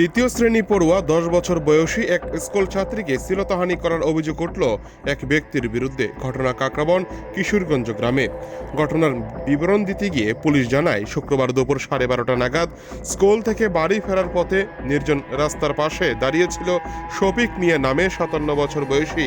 তৃতীয় শ্রেণি পড়ুয়া দশ বছর বয়সী এক স্কুল ছাত্রীকে শ্লীলতাহানি করার অভিযোগ উঠল এক ব্যক্তির বিরুদ্ধে। ঘটনা কাকরাবন, কিশোরগঞ্জ গ্রামে। ঘটনার বিবরণ দিতে গিয়ে পুলিশ জানায়, শুক্রবার দুপুর সাড়ে বারোটা নাগাদ স্কুল থেকে বাড়ি ফেরার পথে নির্জন রাস্তার পাশে দাঁড়িয়েছিল শফিক মিয়া নামে সাতান্ন বছর বয়সী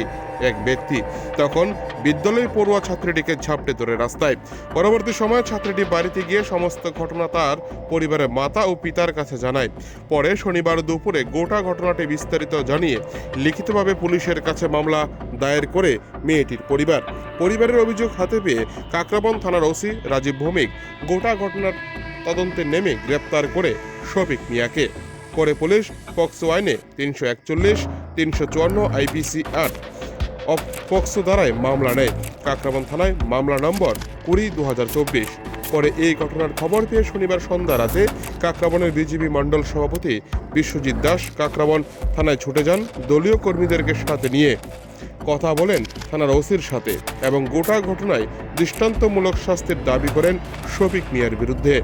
এক ব্যক্তি। তখন বিদ্যালয় পড়ুয়া ছাত্রীটিকে ঝাপটে ধরে রাস্তায়। পরবর্তী সময়ে ছাত্রীটি বাড়িতে গিয়ে সমস্ত ঘটনা তার পরিবারের মাতা ও পিতার কাছে জানায়। পরে শনিবার দুপুরে গোটা ঘটনাটি বিস্তারিত জানিয়ে লিখিতভাবে পুলিশের কাছে মামলা দায়ের করে মেয়েটির পরিবার। পরিবারের অভিযোগ হাতে পেয়ে কাকরাবন থানার ওসি রাজীব ভৌমিক গোটা ঘটনার তদন্তে নেমে গ্রেপ্তার করে শফিক মিয়াকে। পরে পুলিশ পক্সো আইনে তিনশো একচল্লিশ, তিনশো চুয়ান্ন আইপিসি আট পক্সো দ্বারায় মামলা নেয়। কাকরাবন থানায় মামলা নম্বর কুড়ি দু পরে এই ঘটনার খবর পেয়ে শনিবার সন্ধ্যা রাতে কাকরাবনের বিজিবি মণ্ডল সভাপতি বিশ্বজিৎ দাস কাকরাবন থানায় ছুটে যান দলীয় কর্মীদেরকে সাথে নিয়ে। কথা বলেন থানার ওসির সাথে এবং গোটা ঘটনায় দৃষ্টান্তমূলক শাস্তির দাবি করেন শফিক মিয়ার বিরুদ্ধে।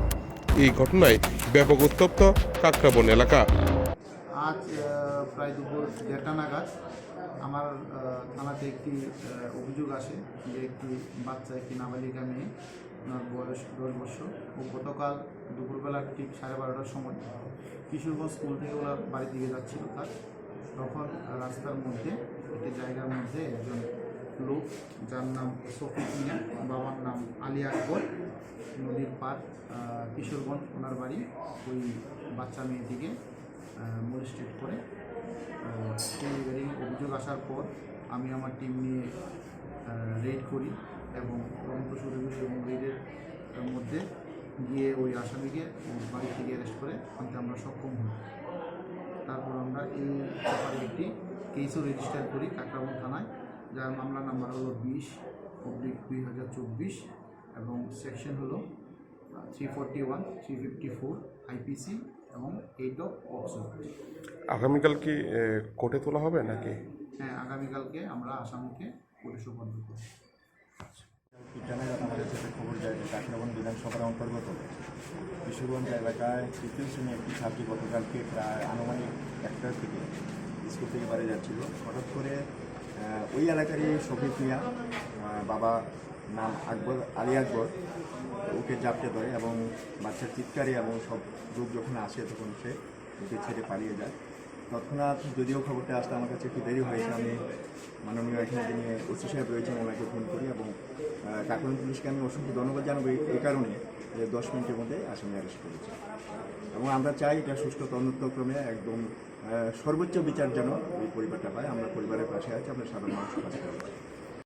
এই ঘটনায় ব্যাপক উত্তপ্ত কাকরাবন এলাকা। আজ প্রায় দুপুর দেড়টা নাগাদ আমার থানাতে একটি অভিযোগ আসে যে একটি বাচ্চা, একটি নাবালিকা মেয়ে বয়স দশ বছর। ও গতকাল দুপুরবেলা ঠিক সাড়ে বারোটার সময় কিশোরগঞ্জ স্কুল থেকে ওরা বাড়ির দিকে যাচ্ছিল তার। তখন রাস্তার মধ্যে, একটি জায়গার মধ্যে একজন লোক যার নাম শফিক মিয়া, বাবার নাম আলী আকবর, নদীর পার কিশোরগঞ্জ, ওনার বাড়ি ওই বাচ্চা মেয়েটিকে মোলিস্টেট করে। অভিযোগ আসার পর আমি আমার টিম নিয়ে রেড করি এবং শুরু করি এবং রেডের মধ্যে গিয়ে ওই আসামিকে বাড়ি থেকে অ্যারেস্ট করে আনতে আমরা সক্ষম হই। তারপর আমরা এই ব্যাপারে একটি কেসও রেজিস্টার করি কাকরাবন থানায়, যার মামলা নাম্বার হলো বিশ অব্লিক দুই হাজার চব্বিশ এবং সেকশন হলো three forty one three fifty four IPC এবং এইট অফ অক্সো আগামীকাল কি কোর্টে তোলা হবে নাকি? হ্যাঁ আগামীকালকে আমরা আসামিকে পুলিশ সুপর্দ করব বিজ্ঞানের আমাদের সাথে খবর যায় যে কাকরাবন বিধানসভার অন্তর্গত কিশোরগঞ্জ এলাকায় তৃতীয় শ্রেণি একটি ছাত্রী গতকালকে প্রায় আনুমানিক একটার থেকে স্কুল থেকে বাড়ি যাচ্ছিল। হঠাৎ করে ওই এলাকারই শফিক মিয়া বাবা নাম আকবর আলী আকবর, ওকে জাপটে ধরে এবং বাচ্চার চিৎকারে এবং সব লোক যখন আসে তখন সে ওকে ছেড়ে পালিয়ে যায়। তৎক্ষণাৎ যদিও খবরটা আসতে আমার কাছে একটু দেরি হয়েছে, আমি মাননীয় এখানে যিনি ওসি সাহেব রয়েছেন ওনাকে ফোন করি এবং কাকুন পুলিশকে আমি অসংখ্য ধন্যবাদ জানাব এই- কারণে যে দশ মিনিটের মধ্যে আসামি অ্যারেস্ট করেছে। এবং আমরা চাই এটা সুষ্ঠু তদন্তক্রমে একদম সর্বোচ্চ বিচার যেন এই পরিবারটা পায়। আমরা পরিবারের পাশে আছি, আমরা সাধারণ মানুষের পাশে আছি।